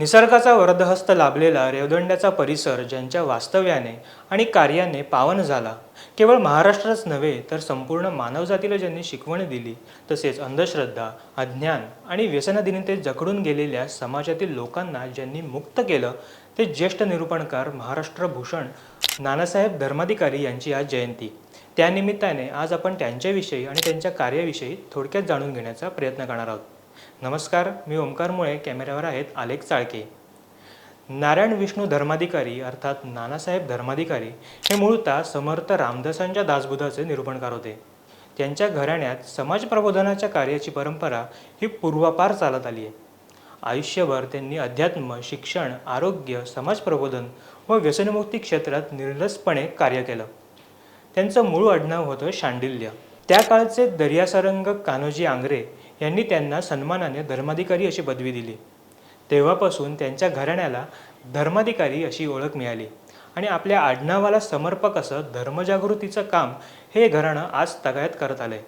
निसर्गाचा वरदहस्त लाभलेला रेवदंड्याचा परिसर ज्यांच्या वास्तव्याने आणि कार्याने पावन झाला. केवळ महाराष्ट्रच नव्हे तर संपूर्ण मानवजातीला ज्यांनी शिकवण दिली तसेच अंधश्रद्धा अज्ञान आणि व्यसनाधीनतेत जखडून गेलेल्या समाजातील लोकांना ज्यांनी मुक्त केलं ते ज्येष्ठ निरूपणकार महाराष्ट्र भूषण नानासाहेब धर्माधिकारी यांची आज जयंती. त्यानिमित्ताने आज आपण त्यांच्याविषयी आणि त्यांच्या कार्याविषयी थोडक्यात जाणून घेण्याचा प्रयत्न करणार आहोत. नमस्कार मी ओमकार मुळे कॅमेऱ्यावर आहेत आलेख चाळके. नारायण विष्णू धर्माधिकारी अर्थात नानासाहेब धर्माधिकारी हे मूळतः समर्थ रामदासांच्या दासबुधाचे निरूपणकार होते. त्यांच्या घराण्यात समाज प्रबोधनाच्या कार्याची परंपरा ही पूर्वापार चालत आली आहे. आयुष्यभर त्यांनी अध्यात्म शिक्षण आरोग्य समाज प्रबोधन व व्यसनमुक्ती क्षेत्रात निर्लसपणे कार्य केलं. त्यांचं मूळ आडनाव होतं शांडिल्य. त्या काळचे दर्यासारंग कान्होजी आंग्रे यांनी त्यांना सन्मानाने धर्माधिकारी अशी पदवी दिली. तेव्हापासून त्यांच्या घराण्याला धर्माधिकारी अशी ओळख मिळाली. आणि आपल्या आडनावाला समर्पक असं धर्मजागृतीचं काम हे घराणं आज तगायत करत आलंय.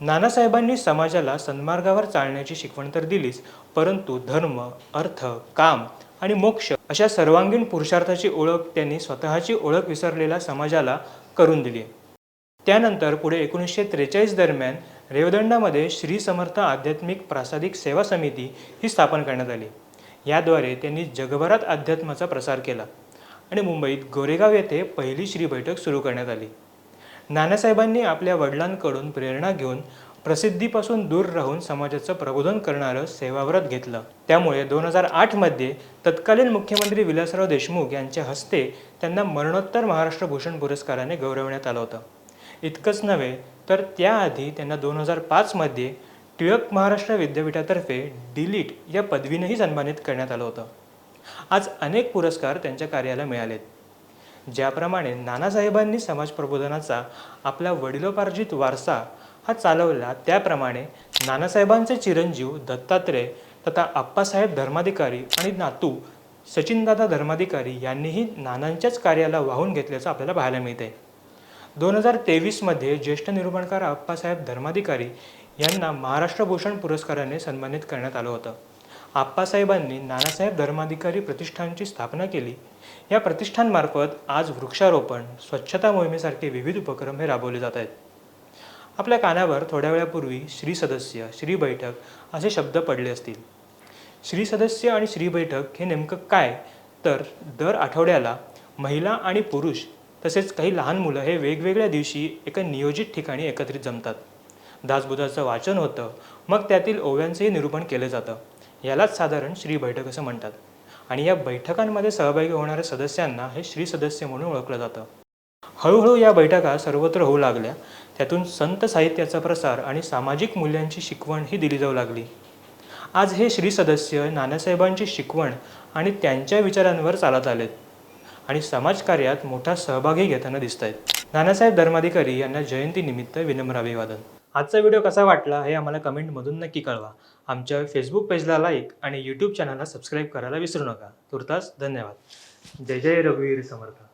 नानासाहेबांनी समाजाला सन्मार्गावर चालण्याची शिकवण तर दिलीच परंतु धर्म अर्थ काम आणि मोक्ष अशा सर्वांगीण पुरुषार्थाची ओळख त्यांनी स्वतःची ओळख विसरलेल्या समाजाला करून दिली. त्यानंतर पुढे एकोणीसशे त्रेचाळीस दरम्यान रेवदंडामध्ये श्री समर्थ आध्यात्मिक प्रासादिक सेवा समिती ही स्थापन करण्यात आली. याद्वारे त्यांनी जगभरात अध्यात्माचा प्रसार केला आणि मुंबईत गोरेगाव येथे पहिली श्री बैठक सुरू करण्यात आली. नानासाहेबांनी आपल्या वडिलांकडून प्रेरणा घेऊन प्रसिद्धीपासून दूर राहून समाजाचं प्रबोधन करणारं सेवाव्रत घेतलं. त्यामुळे दोन हजार आठमध्ये तत्कालीन मुख्यमंत्री विलासराव देशमुख यांच्या हस्ते त्यांना मरणोत्तर महाराष्ट्र भूषण पुरस्काराने गौरवण्यात आलं होतं. इतकंच नव्हे तर त्याआधी त्यांना दोन हजार पाचमध्ये टिळक महाराष्ट्र विद्यापीठातर्फे डिलीट या पदवीनंही सन्मानित करण्यात आलं होतं. आज अनेक पुरस्कार त्यांच्या कार्याला मिळालेत. ज्याप्रमाणे नानासाहेबांनी समाज प्रबोधनाचा आपला वडिलोपार्जित वारसा हा चालवला त्याप्रमाणे नानासाहेबांचे चिरंजीव दत्तात्रय तथा आप्पासाहेब धर्माधिकारी आणि नातू सचिनदादा धर्माधिकारी यांनीही नानांच्याच कार्याला वाहून घेतल्याचं आपल्याला पाहायला मिळते दोन हजार तेवीसमध्ये ज्येष्ठ निरूपणकार आप्पासाहेब धर्माधिकारी यांना महाराष्ट्र भूषण पुरस्काराने सन्मानित करण्यात आलं होतं. आप्पासाहेबांनी नानासाहेब धर्माधिकारी प्रतिष्ठानची स्थापना केली. या प्रतिष्ठानमार्फत आज वृक्षारोपण स्वच्छता मोहिमेसारखे विविध उपक्रम हे राबवले जात आहेत. आपल्या कानावर थोड्या वेळापूर्वी श्री सदस्य श्री बैठक असे शब्द पडले असतील. श्री सदस्य आणि श्री बैठक हे नेमकं काय? तर दर आठवड्याला महिला आणि पुरुष तसेच काही लहान मुलं हे वेगवेगळ्या दिवशी एका नियोजित ठिकाणी एकत्रित जमतात. दासबुधाचं वाचन होतं मग त्यातील ओव्यांचंही निरूपण केलं जातं. यालाच साधारण श्री बैठक असं म्हणतात. आणि या बैठकांमध्ये सहभागी होणाऱ्या सदस्यांना हे श्री सदस्य म्हणून ओळखलं जातं. हळूहळू या बैठका सर्वत्र होऊ लागल्या. त्यातून संत साहित्याचा प्रसार आणि सामाजिक मूल्यांची शिकवण ही दिली जाऊ लागली. आज हे श्री सदस्य नानासाहेबांची शिकवण आणि त्यांच्या विचारांवर चालत आलेत. आणि समाजकार्यात मोठा सहभागी घेताना दिसत आहेत नानासाहेब धर्माधिकारी यांना जयंतीनिमित्त विनम्र अभिवादन. आजचा व्हिडिओ कसा वाटला हे आम्हाला कमेंटमधून नक्की कळवा. आमच्या फेसबुक पेजला लाईक आणि यूट्यूब चॅनलला सबस्क्राईब करायला विसरू नका. तुर्तास धन्यवाद. जय जय रघुवीर समर्थ.